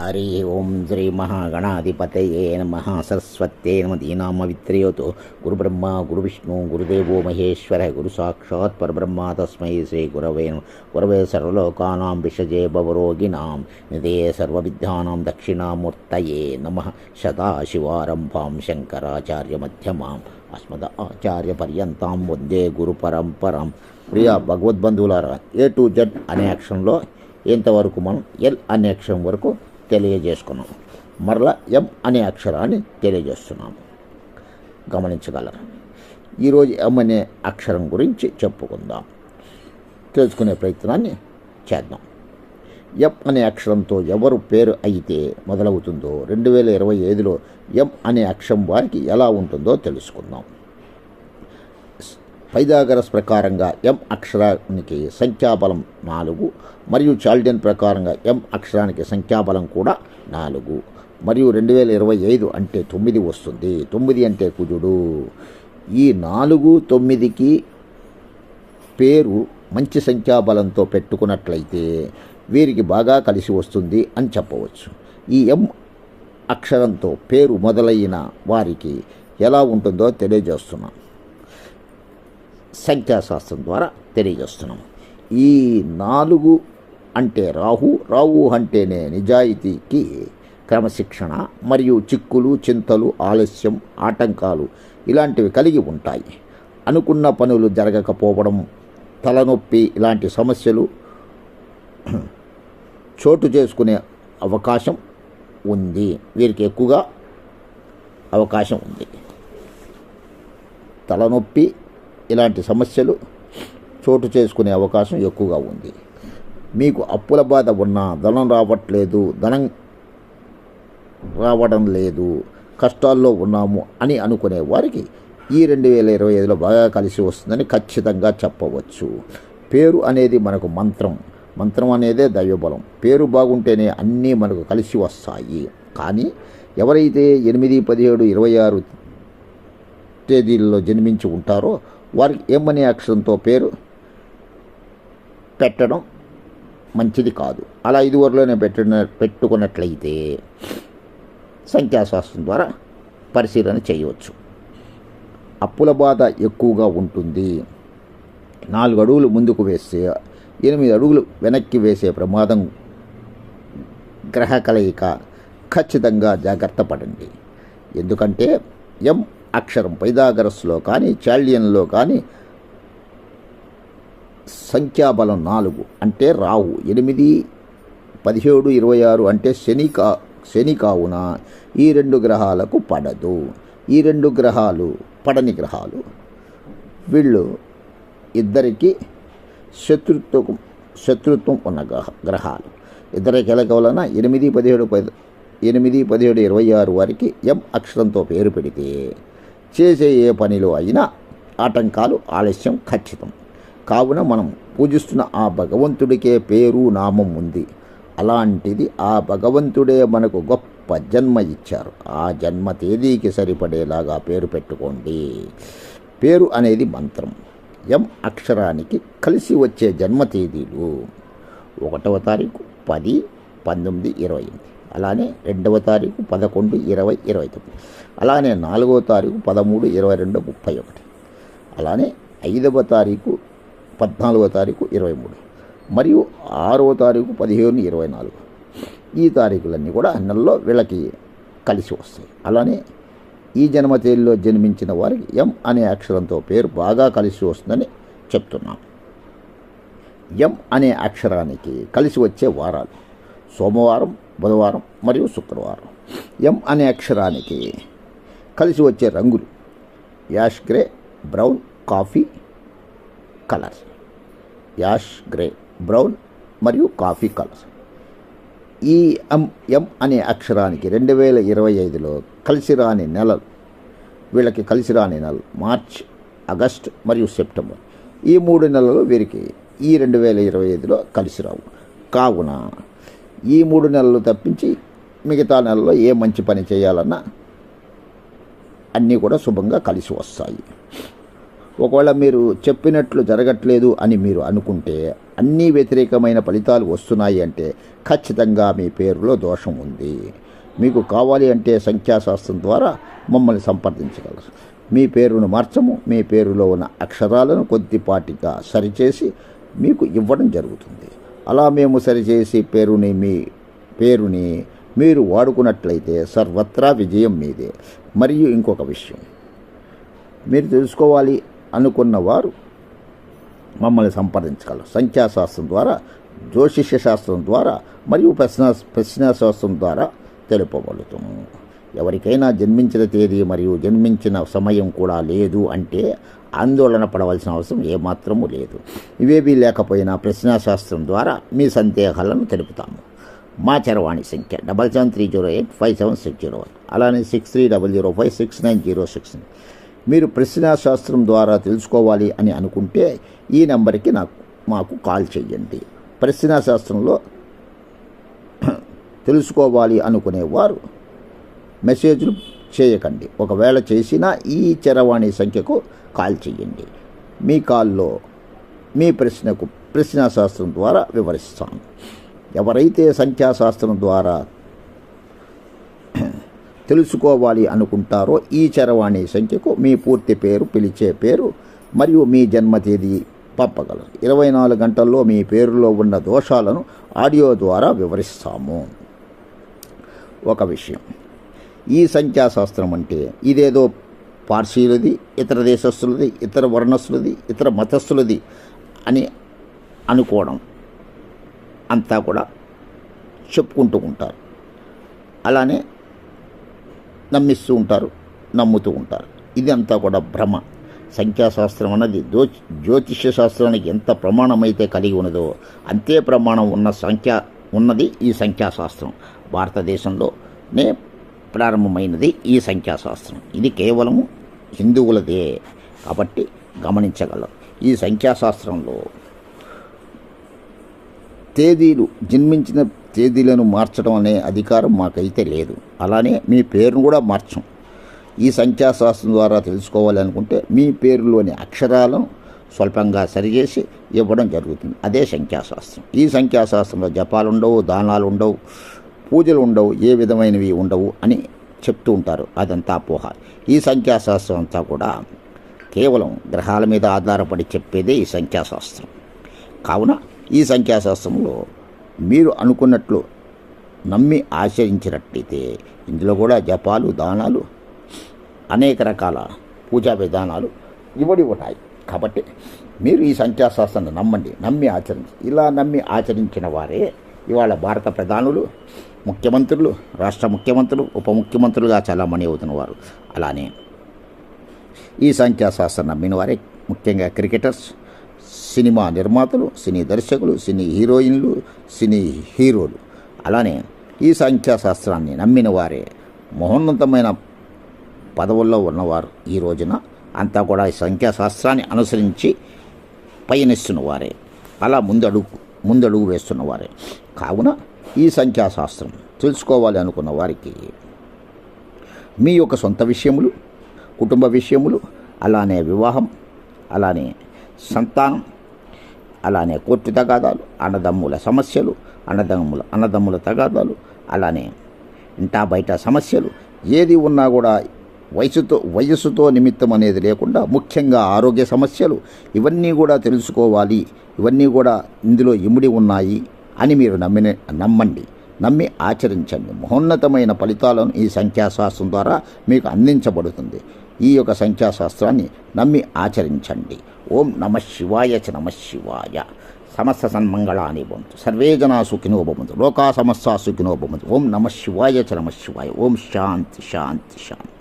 హరి ఓం శ్రీ మహాగణాధిపతయే నమ. సరస్వత్యే నమ. దీనామవిత్రయోతో. గురుబ్రహ్మ గురువిష్ణు గురుదేవో మహేశ్వర గురు సాక్షాత్ పరబ్రహ్మ తస్మై శ్రీ గురవే గురవే సర్వలోకానాం విషజే భవరోగిణాం. నిదే సర్వవిద్యానాం దక్షిణామూర్తయే నమ. సదాశివారంభాం శంకరాచార్యమధ్యమాం. అస్మద ఆచార్యపర్యంతాం వందే గురు పరంపరం ప్రియ భగవద్బంధువులారా ఏ టు జడ్ అనే అక్షరంలో ఇంతవరకు మనం ఎల్ అనే అక్షరం వరకు తెలియజేసుకున్నాం. మరలా ఎం అనే అక్షరాన్ని తెలియజేస్తున్నాము. గమనించగలరు? ఈరోజు ఎం అనే అక్షరం గురించి చెప్పుకుందాం. తెలుసుకునే ప్రయత్నాన్ని చేద్దాం. ఎం అనే అక్షరంతో ఎవరు పేరు అయితే మొదలవుతుందో రెండు వేల ఇరవై ఐదులో ఎం అనే అక్షరం వారికి ఎలా ఉంటుందో తెలుసుకుందాం. పైదాగరస్ ప్రకారంగా ఎం అక్షరానికి సంఖ్యాబలం నాలుగు మరియు చాల్డియన్ ప్రకారంగా ఎం అక్షరానికి సంఖ్యాబలం కూడా నాలుగు. మరియు రెండు వేల ఇరవై ఐదు అంటే తొమ్మిది వస్తుంది. తొమ్మిది అంటే కుజుడు. ఈ నాలుగు తొమ్మిదికి పేరు మంచి సంఖ్యాబలంతో పెట్టుకున్నట్లయితే వీరికి బాగా కలిసి వస్తుంది అని చెప్పవచ్చు. ఈ ఎం అక్షరంతో పేరు మొదలైన వారికి ఎలా ఉంటుందో తెలియజేస్తున్నాను సంఖ్యాశాస్త్రం ద్వారా తెలియజేస్తున్నాం ఈ నాలుగు అంటే రాహు రాహు అంటేనే నిజాయితీకి క్రమశిక్షణ మరియు చిక్కులు చింతలు ఆలస్యం ఆటంకాలు ఇలాంటివి కలిగి ఉంటాయి. అనుకున్న పనులు జరగకపోవడం తలనొప్పి ఇలాంటి సమస్యలు చోటు చేసుకునే అవకాశం ఉంది. వీరికి ఎక్కువగా అవకాశం ఉంది. తలనొప్పి ఇలాంటి సమస్యలు చోటు చేసుకునే అవకాశం ఎక్కువగా ఉంది. మీకు అప్పుల బాధ ఉన్నా ధనం రావట్లేదు ధనం రావడం లేదు కష్టాల్లో ఉన్నాము అని అనుకునే వారికి ఈ రెండు వేల ఇరవై ఐదులో బాగా కలిసి వస్తుందని ఖచ్చితంగా చెప్పవచ్చు. పేరు అనేది మనకు మంత్రం. మంత్రం అనేదే దైవబలం. పేరు బాగుంటేనే అన్నీ మనకు కలిసి వస్తాయి. కానీ ఎవరైతే ఎనిమిది పదిహేడు ఇరవై ఆరు తేదీల్లో జన్మించి ఉంటారో వారికి ఏమని అక్షరంతో పేరు పెట్టడం మంచిది కాదు. అలా ఇదివరలోనే పెట్టిన పెట్టుకున్నట్లయితే సంఖ్యాశాస్త్రం ద్వారా పరిశీలన చేయవచ్చు. అప్పుల బాధ ఎక్కువగా ఉంటుంది. నాలుగు అడుగులు ముందుకు వేస్తే ఎనిమిది అడుగులు వెనక్కి వేసే ప్రమాదం గ్రహ కలయిక ఖచ్చితంగా జాగ్రత్త పడండి. ఎందుకంటే ఎం అక్షరం పైదాగరస్లో కానీ చాళ్యంలో కానీ సంఖ్యాబలం నాలుగు అంటే రాహు ఎనిమిది పదిహేడు ఇరవై ఆరు అంటే శని కా శని కావున ఈ రెండు గ్రహాలకు పడదు. ఈ రెండు గ్రహాలు పడని గ్రహాలు. వీళ్ళు ఇద్దరికి శత్రుత్వం శత్రుత్వం ఉన్న గ్రహ గ్రహాలు. ఇద్దరి కలక వలన ఎనిమిది పదిహేడు పది ఎనిమిది పదిహేడు ఇరవై ఆరు వారికి ఎం అక్షరంతో పేరు పెడితే చేసే ఏ పనిలో అయినా ఆటంకాలు ఆలస్యం ఖచ్చితం. కావున మనం పూజిస్తున్న ఆ భగవంతుడికే పేరు నామం ఉంది. అలాంటిది ఆ భగవంతుడే మనకు గొప్ప జన్మ ఇచ్చారు. ఆ జన్మ తేదీకి సరిపడేలాగా పేరు పెట్టుకోండి. పేరు అనేది మంత్రం. ఎం అక్షరానికి కలిసి వచ్చే జన్మ తేదీలు. ఒకటవ తారీఖు పది పంతొమ్మిది ఇరవై ఎనిమిది. అలానే రెండవ తారీఖు పదకొండు ఇరవై ఇరవై తొమ్మిది. అలానే నాలుగవ తారీఖు పదమూడు ఇరవై రెండు ముప్పై ఒకటి. అలానే ఐదవ తారీఖు పద్నాలుగవ తారీఖు ఇరవై మూడు. మరియు ఆరవ తారీఖు పదిహేను ఇరవై నాలుగు. ఈ తారీఖులన్నీ కూడా నెలలో వీళ్ళకి కలిసి వస్తాయి. అలానే ఈ జన్మ తేదీలో జన్మించిన వారికి ఎం అనే అక్షరంతో పేరు బాగా కలిసి వస్తుందని చెప్తున్నాం ఎం అనే అక్షరానికి కలిసి వచ్చే వారాలు సోమవారం బుధవారం మరియు శుక్రవారం. ఎం అనే అక్షరానికి కలిసి వచ్చే రంగులు ash grey brown coffee colours ash grey brown మరియు కాఫీ కలర్స్ ఈ ఎం ఎం అనే అక్షరానికి రెండు వేల ఇరవై ఐదులో కలిసి రాని నెలలు వీళ్ళకి కలిసి రాని నెలలు మార్చ్ ఆగస్ట్ మరియు సెప్టెంబర్. ఈ మూడు నెలలు వీరికి ఈ రెండు వేల ఇరవై ఐదులో కలిసి రావు. కావున ఈ మూడు నెలలు తప్పించి మిగతా నెలలో ఏ మంచి పని చేయాలన్నా అన్నీ కూడా శుభంగా కలిసి వస్తాయి. ఒకవేళ మీరు చెప్పినట్లు జరగట్లేదు అని మీరు అనుకుంటే అన్నీ వ్యతిరేకమైన ఫలితాలు వస్తున్నాయి అంటే ఖచ్చితంగా మీ పేరులో దోషం ఉంది. మీకు కావాలి అంటే సంఖ్యాశాస్త్రం ద్వారా మమ్మల్ని సంప్రదించగలరు. మీ పేరును మార్చము మీ పేరులో ఉన్న అక్షరాలను కొద్దిపాటిగా సరిచేసి మీకు ఇవ్వడం జరుగుతుంది. అలా మేము సరిచేసి పేరుని మీ పేరుని మీరు వాడుకున్నట్లయితే సర్వత్రా విజయం మీదే. మరియు ఇంకొక విషయం. మీరు తెలుసుకోవాలి అనుకున్న వారు మమ్మల్ని సంప్రదించగలరు. సంఖ్యాశాస్త్రం ద్వారా జ్యోతిష్య శాస్త్రం ద్వారా మరియు ప్రశ్న ప్రశ్నాశాస్త్రం ద్వారా తెలుపబడుతాము ఎవరికైనా జన్మించిన తేదీ మరియు జన్మించిన సమయం కూడా లేదు అంటే ఆందోళన పడవలసిన అవసరం ఏమాత్రము లేదు. ఇవేవీ లేకపోయినా ప్రశ్నాశాస్త్రం ద్వారా మీ సందేహాలను తెలుపుతాము. మా చరవాణి సంఖ్య double seven three zero eight five seven six zero one అలానే six three double zero five six nine zero six మీరు ప్రశ్నాశాస్త్రం ద్వారా తెలుసుకోవాలి అని అనుకుంటే ఈ నెంబర్కి నాకు మాకు కాల్ చేయండి. ప్రశ్నాశాస్త్రంలో తెలుసుకోవాలి అనుకునేవారు మెసేజ్లు చేయకండి. ఒకవేళ చేసినా ఈ చరవాణి సంఖ్యకు కాల్ చేయండి. మీ కాల్లో మీ ప్రశ్నకు ప్రశ్నాశాస్త్రం ద్వారా వివరిస్తాను. ఎవరైతే సంఖ్యాశాస్త్రం ద్వారా తెలుసుకోవాలి అనుకుంటారో ఈ చరవాణి సంఖ్యకు మీ పూర్తి పేరు పిలిచే పేరు మరియు మీ జన్మ తేదీ పంపగలరు. ఇరవై నాలుగు గంటల్లో మీ పేరులో ఉన్న దోషాలను ఆడియో ద్వారా వివరిస్తాము. ఒక విషయం. ఈ సంఖ్యాశాస్త్రం అంటే ఇదేదో పార్సీలది ఇతర దేశస్తులది ఇతర వర్ణస్తులది ఇతర మతస్థులది అని అనుకోవడం. అంతా కూడా చెప్పుకుంటూ ఉంటారు. అలానే నమ్మిస్తూ ఉంటారు నమ్ముతూ ఉంటారు. ఇది అంతా కూడా భ్రమ. సంఖ్యాశాస్త్రం అన్నది జ్యో జ్యోతిష్య శాస్త్రానికి ఎంత ప్రమాణమైతే కలిగి ఉన్నదో అంతే ప్రమాణం ఉన్న సంఖ్య ఉన్నది ఈ సంఖ్యాశాస్త్రం. భారతదేశంలోనే ప్రారంభమైనది ఈ సంఖ్యాశాస్త్రం. ఇది కేవలము హిందువులదే కాబట్టి గమనించగలరు. ఈ సంఖ్యాశాస్త్రంలో తేదీలు జన్మించిన తేదీలను మార్చడం అనే అధికారం మాకైతే లేదు. అలానే మీ పేరును కూడా మార్చం. ఈ సంఖ్యాశాస్త్రం ద్వారా తెలుసుకోవాలనుకుంటే మీ పేరులోని అక్షరాలను స్వల్పంగా సరిచేసి ఇవ్వడం జరుగుతుంది. అదే సంఖ్యాశాస్త్రం. ఈ సంఖ్యాశాస్త్రంలో జపాలు ఉండవు దానాలు ఉండవు పూజలు ఉండవు ఏ విధమైనవి ఉండవు అని చెప్తూ ఉంటారు. అదంతా అపోహ. ఈ సంఖ్యాశాస్త్రం అంతా కూడా కేవలం గ్రహాల మీద ఆధారపడి చెప్పేదే ఈ సంఖ్యాశాస్త్రం. కావున ఈ సంఖ్యాశాస్త్రంలో మీరు అనుకున్నట్లు నమ్మి ఆచరించినట్లయితే ఇందులో కూడా జపాలు దానాలు అనేక రకాల పూజా విధానాలు ఇవ్వడి ఉన్నాయి. కాబట్టి మీరు ఈ సంఖ్యాశాస్త్రాన్ని నమ్మండి నమ్మి ఆచరించి ఇలా నమ్మి ఆచరించిన వారే ఇవాళ భారత ప్రధానులు. ముఖ్యమంత్రులు రాష్ట్ర ముఖ్యమంత్రులు ఉప ముఖ్యమంత్రులుగా చాలామణి అవుతున్నవారు అలానే ఈ సంఖ్యాశాస్త్రం నమ్మిన వారే ముఖ్యంగా క్రికెటర్స్ సినిమా నిర్మాతలు సినీ దర్శకులు సినీ హీరోయిన్లు సినీ హీరోలు. అలానే ఈ సంఖ్యాశాస్త్రాన్ని నమ్మిన వారే మహోన్నతమైన పదవుల్లో ఉన్నవారు ఈ రోజున. అంతా కూడా ఈ సంఖ్యాశాస్త్రాన్ని అనుసరించి పయనిస్తున్న వారే. అలా ముందడుగు ముందడుగు వేస్తున్నవారే కావున ఈ సంఖ్యాశాస్త్రం తెలుసుకోవాలి అనుకున్న వారికి మీ యొక్క సొంత విషయములు కుటుంబ విషయములు అలానే వివాహం అలానే సంతానం అలానే కోర్టు తగాదాలు అన్నదమ్ముల సమస్యలు అన్నదమ్ముల అన్నదమ్ముల తగాదాలు అలానే ఇంటా బయట సమస్యలు ఏది ఉన్నా కూడా వయసుతో వయస్సుతో నిమిత్తం అనేది లేకుండా ముఖ్యంగా ఆరోగ్య సమస్యలు ఇవన్నీ కూడా తెలుసుకోవాలి ఇవన్నీ కూడా ఇందులో ఇమిడి ఉన్నాయి అని మీరు నమ్మిన నమ్మండి. నమ్మి ఆచరించండి. మహోన్నతమైన ఫలితాలను ఈ సంఖ్యాశాస్త్రం ద్వారా మీకు అందించబడుతుంది. ఈ యొక్క సంఖ్యాశాస్త్రాన్ని నమ్మి ఆచరించండి. ఓం నమ శివాయ చ నమ శివాయ. సమస్త సన్మంగళాని భవంతు సర్వే జనా సుఖినో భవంతు. లోకా సమస్త సుఖినో భవంతు. ఓం నమ శివాయ చ నమ శివాయ. ఓం శాంతి శాంతి శాంతి.